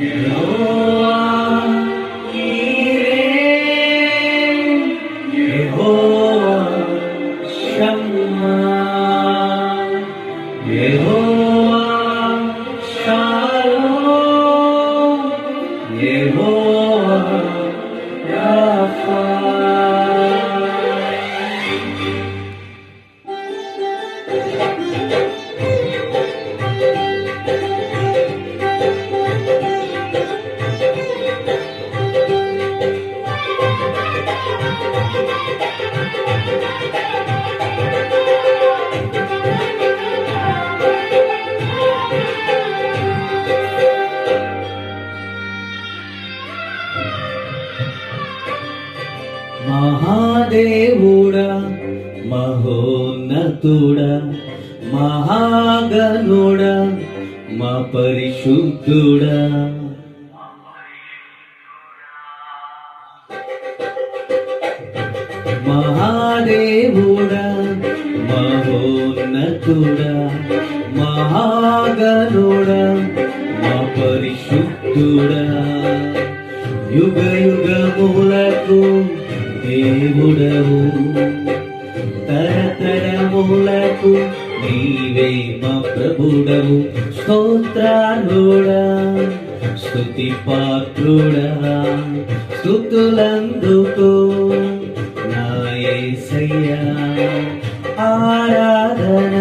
యెహోవా ఈరే మహోన్నతుడ మహాగనుడ మా పరిశుద్ధుడా మహాదేవుడా మహోన్నతుడా మహాగణుడా మా పరిశుద్ధుడా యుగ యుగములకు దేవుడవు. తరతరములకు నీవే మా ప్రభుడవు స్తోత్రాలుడా స్తుతి పాత్రుడా స్తుతులందుకో. నా ఆరాధన.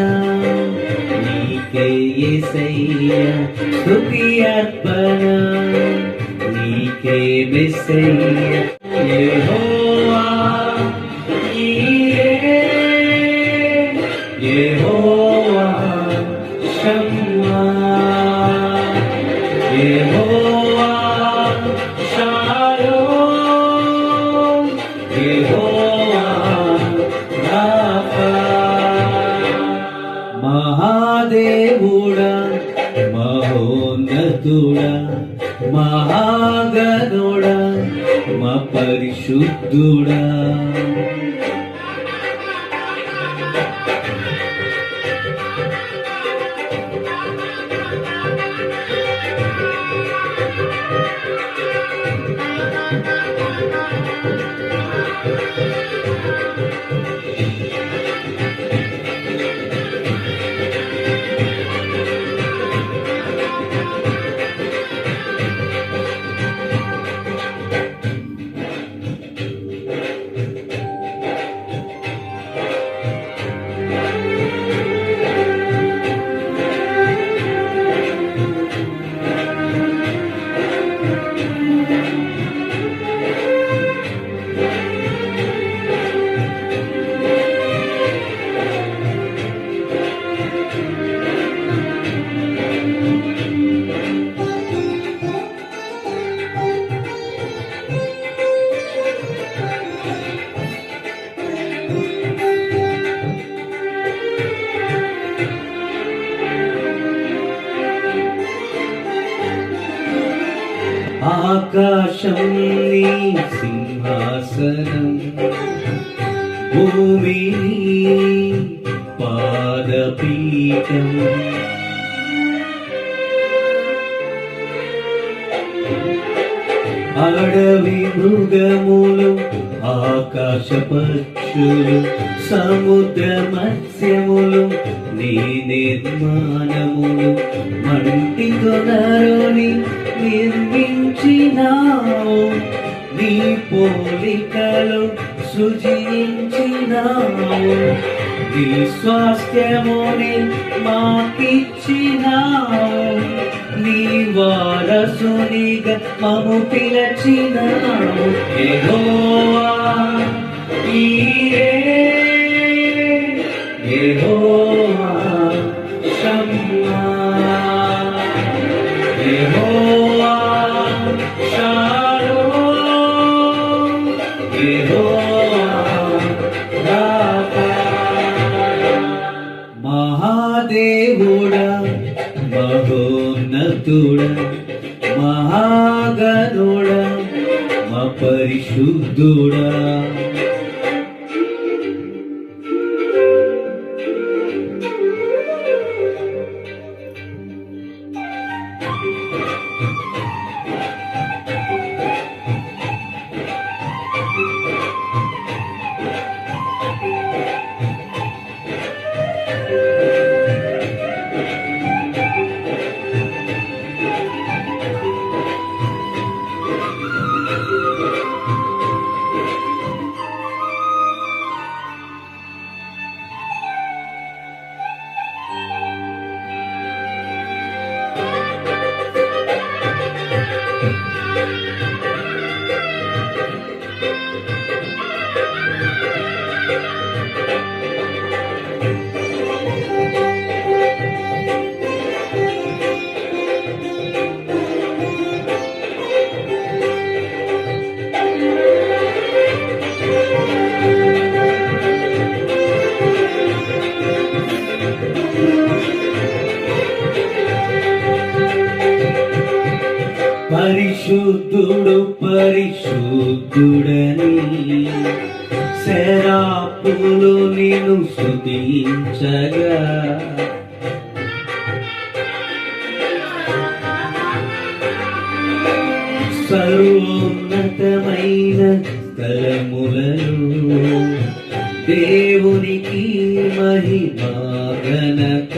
నీకే యేసయ్యా స్థుతి అర్పణ. నీకే మెస్సయ్యా యెహోవా. పరిశుద్ధుడా ఆకాశం నీ సింహాసనం భూమి పాదపీఠం. అడవి మృగములు ఆకాశ పక్షులు సముద్ర మత్స్యములు నీ నిర్మాణములు మంటి నరుని నిర్మించినావు. నీ పోలికలు సృజించినావు. నీ స్వాస్థ్యముని మాకిచ్చినావు. నీ వారసునిగా మము పిలచినావు. యెహోవా ఈరే యెహోవా. మహాదేవుడా మహోన్నతుడా మహాగణుడా మా పరిశుద్ధుడా శరాపులు నేను శృతించగా సర్వోన్నతమైన స్థలములను దేవునికి మహిమా ఘనత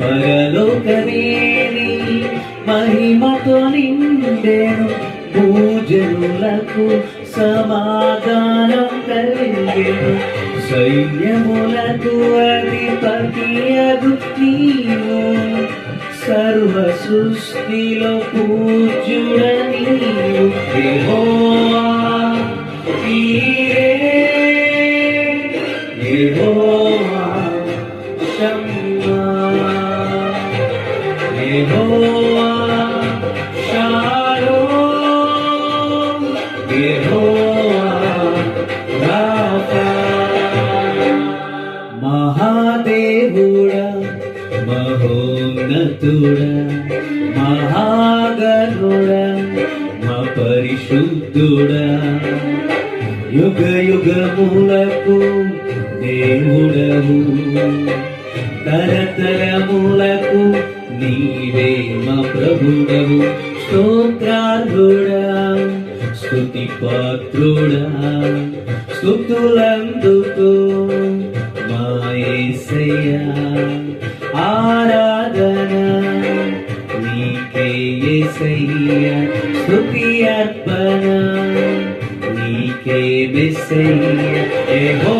పరలోకమేని మహిమతో నిండెను పూజనులకు సమాధానం కలిగెను సైన్యములకు అధిపతియగు నీవు. సర్వ సృష్టిలో పూజ్యుడ నీవు మహోన్నతుడా మహాగణుడా మా పరిశుద్ధుడా యుగ యుగములకు దేవుడము తరతరములకు నీవే మా ప్రభుడము స్తోత్రార్హుడా స్తుతి పాత్రుడా స్తుతులందుకో మా ఆరా నీకే మెస్సయ్యా